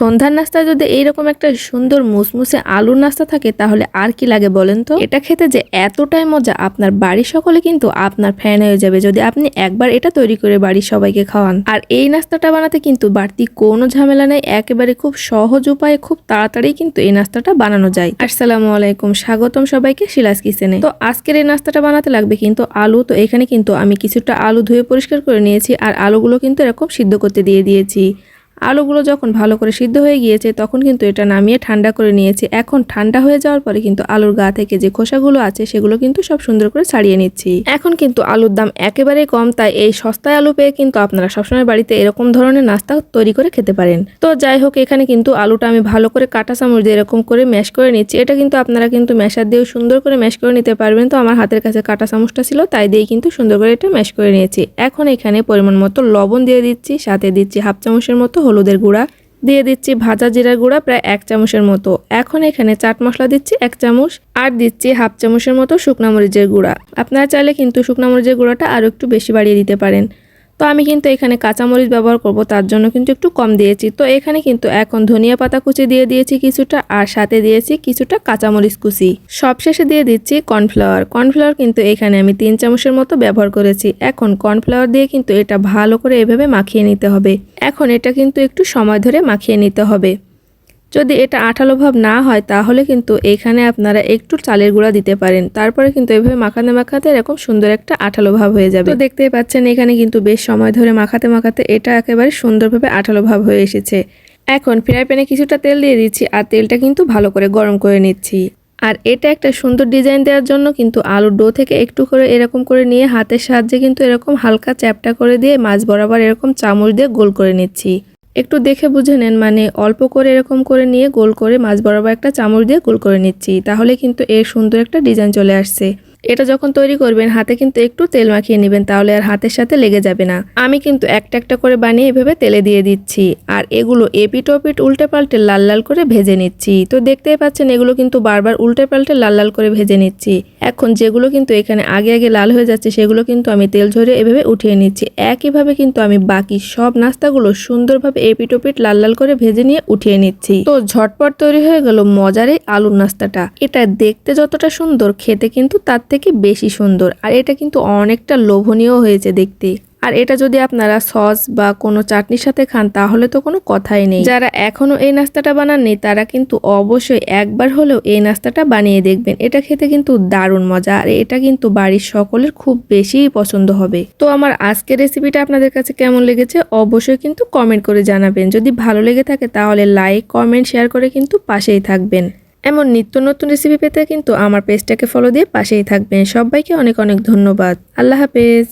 সন্ধ্যার নাস্তা যদি এইরকম একটা সুন্দর মুসমুসে আলুর নাস্তা থাকে, তাহলে আর কি লাগে বলেন তো? এটা খেতে যে এতটাই মজা, আপনার বাড়ির সকলে কিন্তু আপনার ফ্যান হয়ে যাবে যদি আপনি একবার এটা তৈরি করে বাড়ির সবাইকে খাওয়ান। আর এই নাস্তাটা বানাতে কিন্তু বাড়তি কোনো ঝামেলা নেই, একেবারে খুব সহজ উপায়ে খুব তাড়াতাড়ি কিন্তু এই নাস্তাটা বানানো যায়। আসসালামু আলাইকুম, স্বাগতম সবাইকে শিলাস কিচেনে। তো আজকের এই নাস্তাটা বানাতে লাগবে কিন্তু আলু, তো এখানে কিন্তু আমি কিছুটা আলু ধুয়ে পরিষ্কার করে নিয়েছি, আর আলুগুলো কিন্তু এরকম সিদ্ধ করতে দিয়ে দিয়েছি। আলুগুলো যখন ভালো করে সিদ্ধ হয়ে গিয়েছে, তখন কিন্তু এটা নামিয়ে ঠান্ডা করে নিয়েছি। এখন ঠান্ডা হয়ে যাওয়ার পরে কিন্তু আলুর গা থেকে যে খোসাগুলো আছে, সেগুলো কিন্তু সব সুন্দর করে ছাড়িয়ে নিচ্ছি। এখন কিন্তু আলুর দাম একেবারেই কম, তাই এই সস্তায় আলু পেয়ে কিন্তু আপনারা সবসময় বাড়িতে এরকম ধরনের নাস্তা তৈরি করে খেতে পারেন। তো যাই হোক, এখানে কিন্তু আলুটা আমি ভালো করে কাটা চামচ দিয়ে এরকম করে ম্যাশ করে নিচ্ছি। এটা কিন্তু আপনারা কিন্তু ম্যাশার দিয়েও সুন্দর করে ম্যাশ করে নিতে পারবেন। তো আমার হাতের কাছে কাটা চামচটা ছিল, তাই দিয়ে কিন্তু সুন্দর করে এটা ম্যাশ করে নিয়েছি। এখন এখানে পরিমাণ মতো লবণ দিয়ে দিচ্ছি, সাথে দিচ্ছি হাফ চামচের মতো হলুদের গুঁড়া। দিয়ে দিচ্ছি ভাজা জিরার গুঁড়া প্রায় এক চামচের মতো। এখন এখানে চাট মশলা দিচ্ছি এক চামচ। আর দিচ্ছি হাফ চামচের মতো শুকনা মরিচের গুঁড়া। আপনারা চাইলে কিন্তু শুকনা মরিচের গুঁড়াটা আরও একটু বেশি বাড়িয়ে দিতে পারেন। তো আমি কিন্তু এখানে কাঁচামরিচ ব্যবহার করব, তার জন্য কিন্তু একটু কম দিয়েছি। তো এখানে কিন্তু এখন ধনিয়া পাতা কুচি দিয়ে দিয়েছি কিছুটা, আর সাথে দিয়েছি কিছুটা কাঁচামরিচ কুচি। সবশেষে দিয়ে দিচ্ছি কর্নফ্লাওয়ার। কর্নফ্লাওয়ার কিন্তু এখানে আমি তিন চামচের মতো ব্যবহার করেছি। এখন কর্নফ্লাওয়ার দিয়ে কিন্তু এটা ভালো করে এভাবে মাখিয়ে নিতে হবে। এখন এটা কিন্তু একটু সময় ধরে মাখিয়ে নিতে হবে। যদি এটা আঠালো ভাব না হয়, তাহলে কিন্তু এখানে আপনারা একটু চালের গুঁড়া দিতে পারেন। তারপরে কিন্তু এভাবে মাখাতে মাখাতে এরকম সুন্দর একটা আঠালো ভাব হয়ে যাবে। তো দেখতেই পাচ্ছেন, এখানে কিন্তু বেশ সময় ধরে মাখাতে মাখাতে এটা একেবারে সুন্দরভাবে আঠালো ভাব হয়ে এসেছে। এখন ফ্রাই প্যানে কিছুটা তেল দিয়ে দিচ্ছি আর তেলটা কিন্তু ভালো করে গরম করে নিচ্ছি। আর এটা একটা সুন্দর ডিজাইন দেওয়ার জন্য কিন্তু আলুর ডো থেকে একটু করে এরকম করে নিয়ে হাতের সাহায্যে কিন্তু এরকম হালকা চ্যাপটা করে দিয়ে মাছ বরাবর এরকম চামচ দিয়ে গোল করে নিচ্ছি। একটু দেখে বুঝে নেন মানে অল্প করে এরকম করে নিয়ে গোল করে মাছ বরাবর একটা চামচ দিয়ে গোল করে নিচ্ছি। তাহলে কিন্তু এর সুন্দর একটা ডিজাইন চলে আসছে। এটা যখন তৈরি করবেন, হাতে কিন্তু একটু তেল মাখিয়ে নেবেন, তাহলে আর হাতের সাথে লেগে যাবে না। আমি কিন্তু একটা একটা করে বানিয়ে এভাবে তেলে দিয়ে দিচ্ছি। আর এগুলো এপিট ওপিট উল্টে পাল্টে লাল লাল করে ভেজে নিচ্ছি। তো দেখতেই পাচ্ছেন, এগুলো কিন্তু বারবার উল্টে পাল্টে লাল লাল করে ভেজে নিচ্ছি। এখন যেগুলো কিন্তু এখানে আগে আগে লাল হয়ে যাচ্ছে, সেগুলো কিন্তু আমি তেল ঝরে এভাবে উঠিয়ে নিচ্ছি। একইভাবে কিন্তু আমি বাকি সব নাস্তাগুলো সুন্দরভাবে এপিট ওপিট লাল লাল করে ভেজে নিয়ে উঠিয়ে নিচ্ছি। তো ঝটপট তৈরি হয়ে গেল মজার এই আলুর নাস্তাটা। এটা দেখতে যতটা সুন্দর, খেতে কিন্তু তার থেকে বেশি সুন্দর? আর এটা কিন্তু অনেকটা লোভনীয় হয়েছে দেখতে। আর এটা যদি আপনারা সস বা কোনো চাটনির সাথে খান, তাহলে তো কোনো কথাই নেই। যারা এখনও এই নাস্তাটা বানাননি, তারা কিন্তু অবশ্যই একবার হলেও এই নাস্তাটা বানিয়ে দেখবেন। এটা খেতে কিন্তু দারুণ মজা, আর এটা কিন্তু বাড়ির সকলের খুব বেশিই পছন্দ হবে। তো আমার আজকের রেসিপিটা আপনাদের কাছে কেমন লেগেছে, অবশ্যই কিন্তু কমেন্ট করে জানাবেন। যদি ভালো লেগে থাকে, তাহলে লাইক, কমেন্ট, শেয়ার করে কিন্তু পাশেই থাকবেন। এমন নিত্য নতুন রেসিপি পেতে কিন্তু আমার পেজটাকে ফলো দিয়ে পাশেই থাকবেন। সবাইকে অনেক অনেক ধন্যবাদ। আল্লাহ হাফেজ।